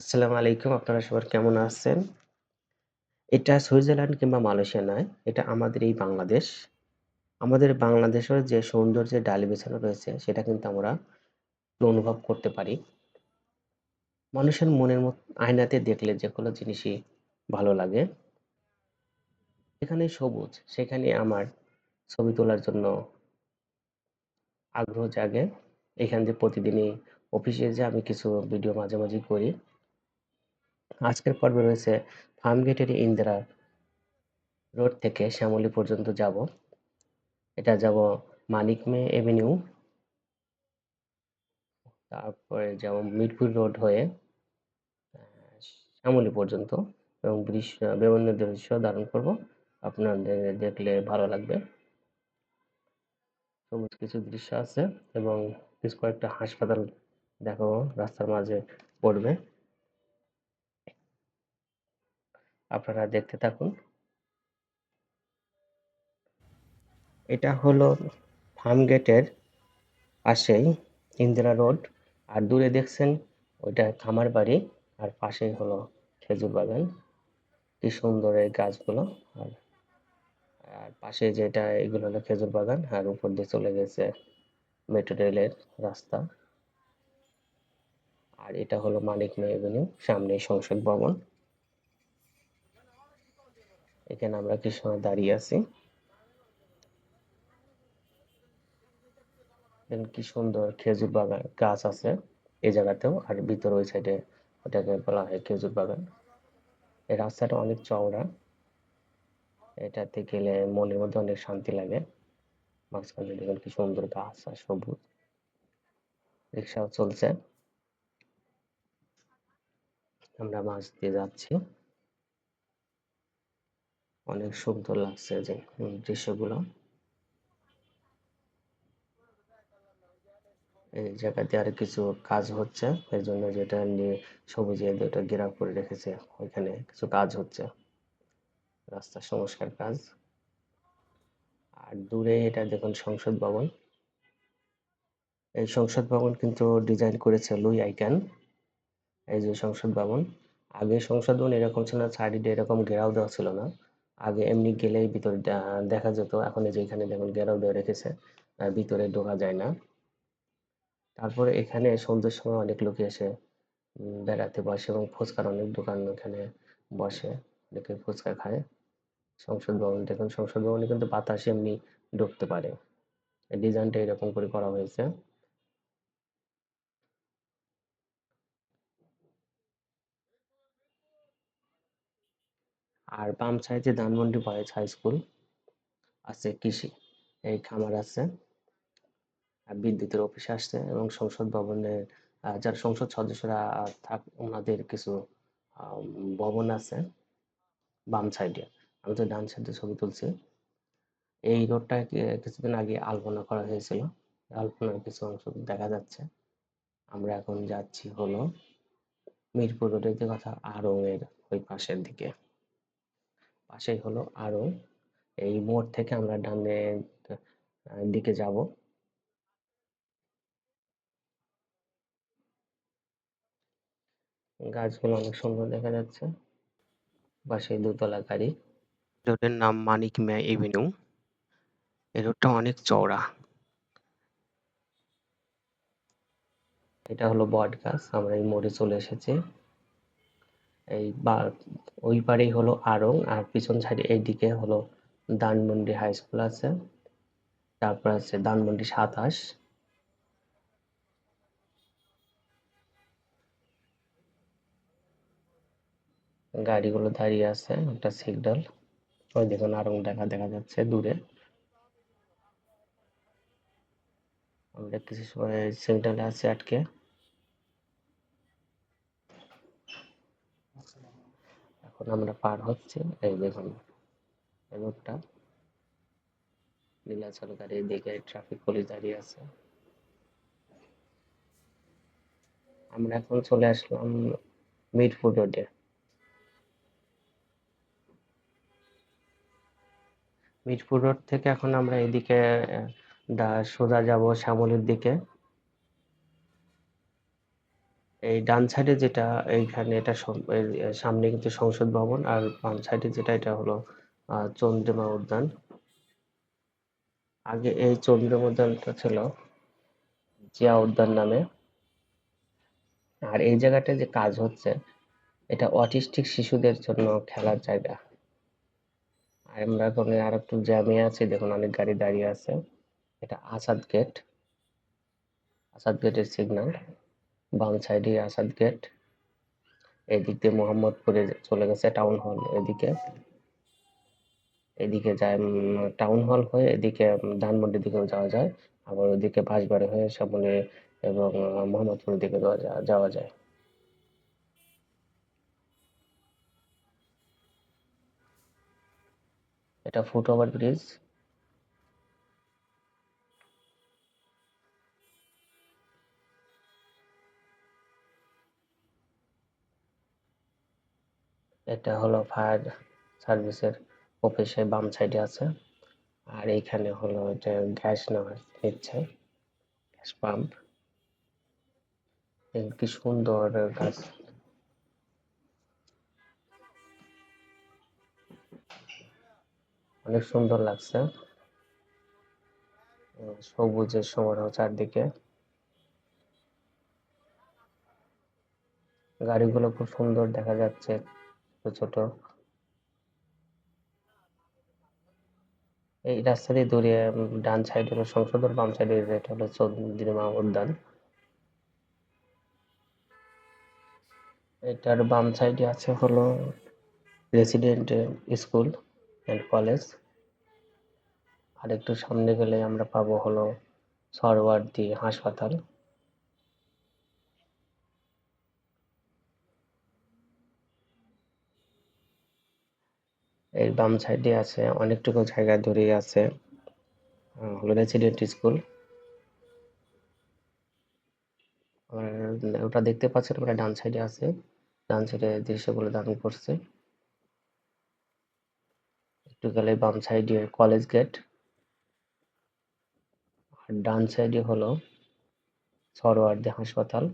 আসসালামু আলাইকুম। আপনারা সবার কেমন আছেন? এটা সুইজারল্যান্ড কিংবা মালয়েশিয়া নয়। এটা আমাদের এই বাংলাদেশ। আমাদের বাংলাদেশের যে সৌন্দর্যের ডালি বিছানো রয়েছে সেটা কিন্তু আমরা অনুভব করতে পারি। মানুষের মনের মত আয়নাতে দেখলে যে কোনো জিনিসই ভালো লাগে। যেখানে সবুজ সেখানে আমার ছবি তোলার জন্য আগ্রহ জাগে। এখান দিয়ে প্রতিদিনই অফিসে যেয়ে আমি কিছু ভিডিও মাঝে, মাঝেই করি। আজকের পর্বে রয়েছে ফার্মগেটের ইন্দিরা রোড থেকে শ্যামলী পর্যন্ত যাব। এটা যাব মানিক মে এভিনিউ। তারপরে যাব মিরপুর রোড হয়ে শ্যামলী পর্যন্ত এবং দৃশ্য, বিভিন্ন দৃশ্য ধারণ করব। আপনাদের দেখলে ভালো লাগবে। সবুজ কিছু দৃশ্য আছে এবং বেশ কয়েকটা হাসপাতাল দেখাবো, রাস্তার মাঝে পড়বে। আপনারা দেখতে থাকুন। এটা হলো ফার্ম গেটের পাশেই ইন্দিরা রোড। আর দূরে দেখছেন ওইটা খামার বাড়ি আর পাশেই হলো খেজুর বাগান। কি সুন্দর এই গাছগুলো আর আর পাশে যেটা, এগুলো হলো খেজুর বাগান আর উপর দিয়ে চলে গেছে মেট্রো রেলের রাস্তা। আর এটা হলো মানিক মে এভিনিউ, সামনেই সংসদ ভবন। এখানে আমরা কিছু সময় দাঁড়িয়ে আছি। কি সুন্দর খেজুর বাগান, গাছ আছে এই জায়গাতেও, আর ভিতরে ওই সাইডে ওটাকে বলা হয় খেজুর বাগান। এই রাস্তাটা অনেক চওড়া। এটাতে গেলে মনের মধ্যে অনেক শান্তি লাগে। মাঝখানে দেখুন কি সুন্দর গাছ আর সবুজ। রিক্সাও চলছে। আমরা মাঝ দিয়ে যাচ্ছি। অনেক সুন্দর লাগছে যে দৃশ্যগুলো। এই জায়গাতে আর কিছু কাজ হচ্ছে। এজন্য যেটা নিয়ে সবুজে এটা ঘেরাও করে রেখেছে। ওইখানে কিছু কাজ হচ্ছে। রাস্তার সংস্কার কাজ। আর দূরে এটা দেখুন সংসদ ভবন। এই সংসদ ভবন কিন্তু ডিজাইন করেছে লুই আইকান। এই যে সংসদ ভবন। আগে সংসদ ভবন এরকম ছিল চারিদিকে এরকম ঘেরাও দেওয়া ছিল না। আগে এমনি গেলেই ভিতরে দেখা যেত। এখন এই যে এখানে দেখুন ঘেরাও দিয়ে রেখেছে। ভিতরে ঢোকা যায় না। তারপরে এখানে সন্ধ্যের সময় অনেক লোকই এসে বেড়াতে বসে এবং ফুচকার অনেক দোকান এখানে বসে। অনেকে ফুচকা খায়। সংসদ ভবন, দেখুন সংসদ ভবনে কিন্তু বাতাস এমনি ঢুকতে পারে। ডিজাইনটা এরকম করে করা হয়েছে। আর বাম সাইডে ধানমন্ডি বয়েজ হাই স্কুল আছে কৃষি। এই খামার আছে। বিদ্যুতের অফিস আসছে এবং সংসদ ভবনের যারা সংসদ সদস্যরা থাক ওনাদের কিছু ভবন আছে বাম সাইডে। আমি তো ডান সাইডে ছবি তুলছি। এই রোডটা কিছুদিন আগে আলপনা করা হয়েছিল। আলপনার কিছু অংশ দেখা যাচ্ছে। আমরা এখন যাচ্ছি হলো মিরপুর রোডের যে কথা, আড়ং এর ওই পাশের দিকে। পাশেই হলো আড়ং। এই মোড় থেকে আমরা ডানে দিকে যাব। গাছগুলো অনেক সুন্দর দেখা যাচ্ছে। পাশেই দোতলা গাড়ি। রোডের নাম মানিক মে এভিনিউ। এই রোডটা অনেক চওড়া। এটা হলো বট গাছ আমরা এই মোড়ে চলে এসেছি। এই বা ওই পারেই হলো আড়ং আর পিছন সাইডে এইদিকে হলো ধানমন্ডি হাই স্কুল আছে। তারপর আছে ধানমন্ডি ২৭। গাড়িগুলো দাঁড়িয়ে আছে, একটা সিগন্যাল। ওই দেখুন আড়ং দেখা দেখা যাচ্ছে দূরে। আমরা কিছু সময় সিগন্যালে আছে আটকে। এখন আমরা পার হচ্ছি। এই দেখুন রোডটা। নীলাচল গাড়ির দিকে ট্রাফিক পুলিশ দাঁড়িয়ে আছে। আমরা এখন চলে আসলাম মিরপুর রোডে। মিরপুর রোড থেকে এখন আমরা এদিকে সোজা যাব শ্যামলীর দিকে। এই ডান সাইডে যেটা, এইখানে এটা সামনে কিন্তু সংসদ ভবন, আর বাম সাইডে যেটা, এটা হলো চন্দ্রিমা উদ্যান। আগে এই চন্দ্রিমা উদ্যানটা ছিল জিয়া উদ্যান নামে। আর এই জায়গাটায় যে কাজ হচ্ছে, এটা অটিস্টিক শিশুদের জন্য খেলার জায়গা। আর আমরা এখন আর একটু জ্যামে আছি, দেখুন অনেক গাড়ি দাঁড়িয়ে আছে। এটা আসাদ গেট আসাদ গেটের সিগন্যাল বাম সাইডে আসাদ গেট এদিক দিয়ে মোহাম্মদপুরে চলে গেছে টাউন হল এদিকে। এদিকে যায় টাউন হল হয়ে এদিকে ধানমন্ডির দিকেও যাওয়া যায়। আবার ওদিকে বাঁশবাড়ি হয়ে সামনে এবং মোহাম্মদপুরের দিকে যাওয়া যায় এটা ফুট ওভার ব্রিজ। এটা হলো ফায়ার সার্ভিসের অফিসের বাম সাইডে আছে। আর এইখানে হলো এটা গ্যাস নেওয়া নিচ্ছে গ্যাস পাম্প কি সুন্দর গাছ। অনেক সুন্দর লাগছে। সবুজের সমারোহ চারদিকে। গাড়িগুলো খুব সুন্দর দেখা যাচ্ছে। ছোট। এই রাস্তা দিয়ে দূরে ডান সাইড হলো সংসদ আর বাম সাইডে এটা হলো চন্দ্রিমা উদ্যান। এটার বাম সাইডে আছে হলো রেসিডেন্ট স্কুল অ্যান্ড কলেজ আর একটু সামনে গেলে আমরা পাবো হলো সরওয়ার্দী হাসপাতাল। এর বাম সাইডে আছে, অনেকটুকু জায়গা ধরে আছে রেসিডেন্ট স্কুল। ওটা দেখতে পাচ্ছেন, ওটা ডান সাইডে আছে, ডান সাইডে দৃশ্যগুলো দারুণ করছে। একটু গেলে বাম সাইডে কলেজ গেট, আর ডান সাইডে হলো সরওয়ার্দী হাসপাতাল।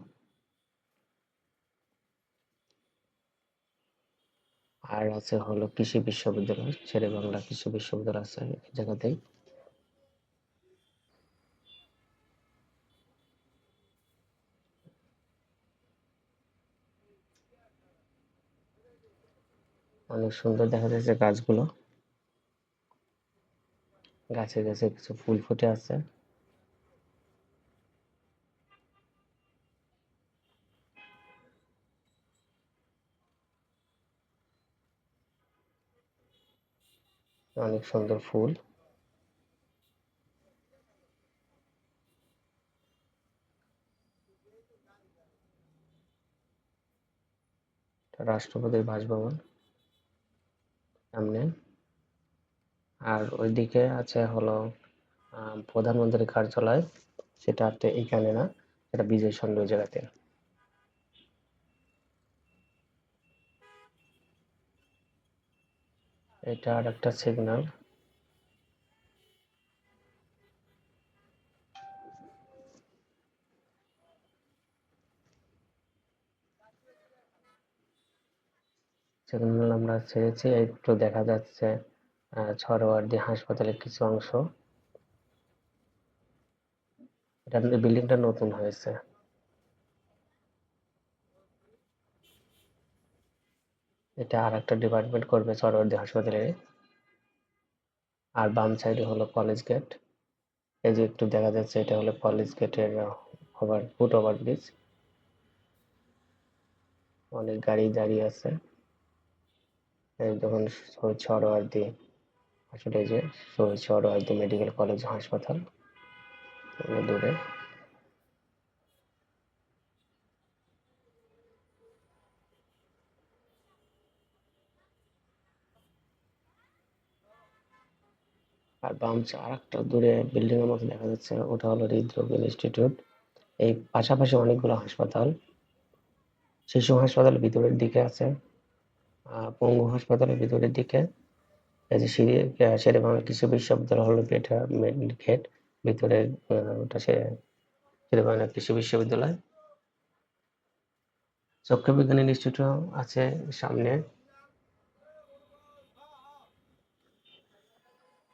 আর আছে হলো কৃষি বিশ্ববিদ্যালয়, শেরে বাংলা কৃষি বিশ্ববিদ্যালয় আছে জায়গাতেই। অনেক সুন্দর দেখা যাচ্ছে গাছগুলো। গাছে গাছে কিছু ফুল ফুটে আছে। অনেক সুন্দর ফুল। রাষ্ট্রপতির বাসভবন। সামনে। আর ওইদিকে আছে হলো প্রধানমন্ত্রীর কার্যালয়। সেটা এখানে না, সেটা বিজয় ওই জায়গাতে এটা আর একটা সিগন্যাল সিগন্যাল আমরা ছেড়েছি একটু দেখা যাচ্ছে আহ, ছরওয়ার্দী হাসপাতালের কিছু অংশ। এটা বিল্ডিংটা নতুন হয়েছে। এটা আর একটা ডিপার্টমেন্ট করবে সরওয়ার্দী হাসপাতালে। আর বাম সাইডে হলো কলেজ গেট এই যে একটু দেখা যাচ্ছে, এটা হলো কলেজ গেটের ওভার ফুট ওভার ব্রিজ অনেক গাড়ি দাঁড়িয়ে আছে। যখন শহীদ সরওয়ার্দী আসলে যে শহীদ সরওয়ার্দী মেডিকেল কলেজ হাসপাতাল। দূরে। আর বাম আর একটা দূরে বিল্ডিং এর মতো দেখা যাচ্ছে ওটা হলো হৃদরোগ ইনস্টিটিউট এই পাশাপাশি অনেকগুলো হাসপাতাল। শিশু হাসপাতাল ভিতরের দিকে আছে আহ, পঙ্গু হাসপাতালের ভিতরের দিকে। এই যে সিঁড়ি শেরে বাংলা কৃষি বিশ্ববিদ্যালয় হলো মেন গেট ভিতরে ওটা সে বাংলা কৃষি বিশ্ববিদ্যালয়। চক্ষু বিজ্ঞান ইনস্টিটিউট আছে সামনে।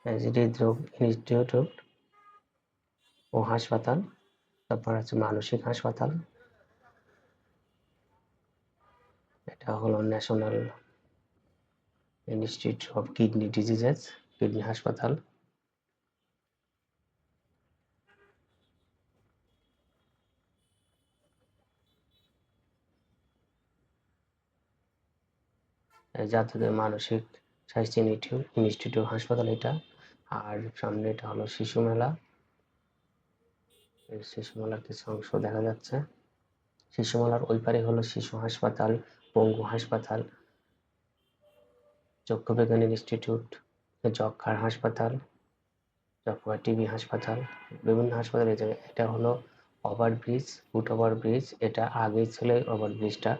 হৃদরোগ ইনস্টিটিউট ও হাসপাতাল, তারপর আছে মানসিক হাসপাতাল। এটা হলো national institute of kidney diseases, kidney হাসপাতাল। জাতীয় মানসিক স্বাস্থ্য ইনস্টিটিউট ইনস্টিটিউট হাসপাতাল এটা। আর সামনে এটা হলো শিশু মেলা। এই শিশু মেলার কিছু অংশ দেখা যাচ্ছে। শিশু মেলার ওই পারে হলো শিশু হাসপাতাল, পঙ্গু হাসপাতাল চক্ষু বিজ্ঞান ইনস্টিটিউট যক্ষার হাসপাতাল যক্ষা টিবি হাসপাতাল, বিভিন্ন হাসপাতাল এটা হলো over bridge, foot over bridge. এটা আগেই ছিল ওভার ব্রিজটা।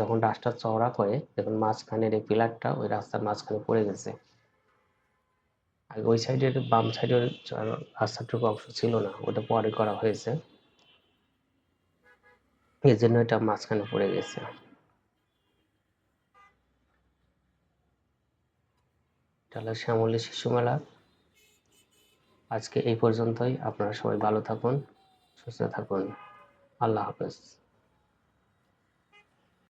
যখন রাস্তা চওড়া করে, দেখুন মাঝখানের এই পিলারটা ওই রাস্তার মাঝখানে পড়ে গেছে। আর ওই সাইডের বাম সাইডের রাস্তাটুকু অংশ ছিল না, ওটা পরে করা হয়েছে। এই জন্য এটা মাঝখানে পড়ে গেছে। এটা হলো শ্যামলী শিশু মেলা। আজকে এই পর্যন্তই। আপনারা সবাই ভালো থাকুন, সুস্থ থাকুন। আল্লাহ হাফেজ।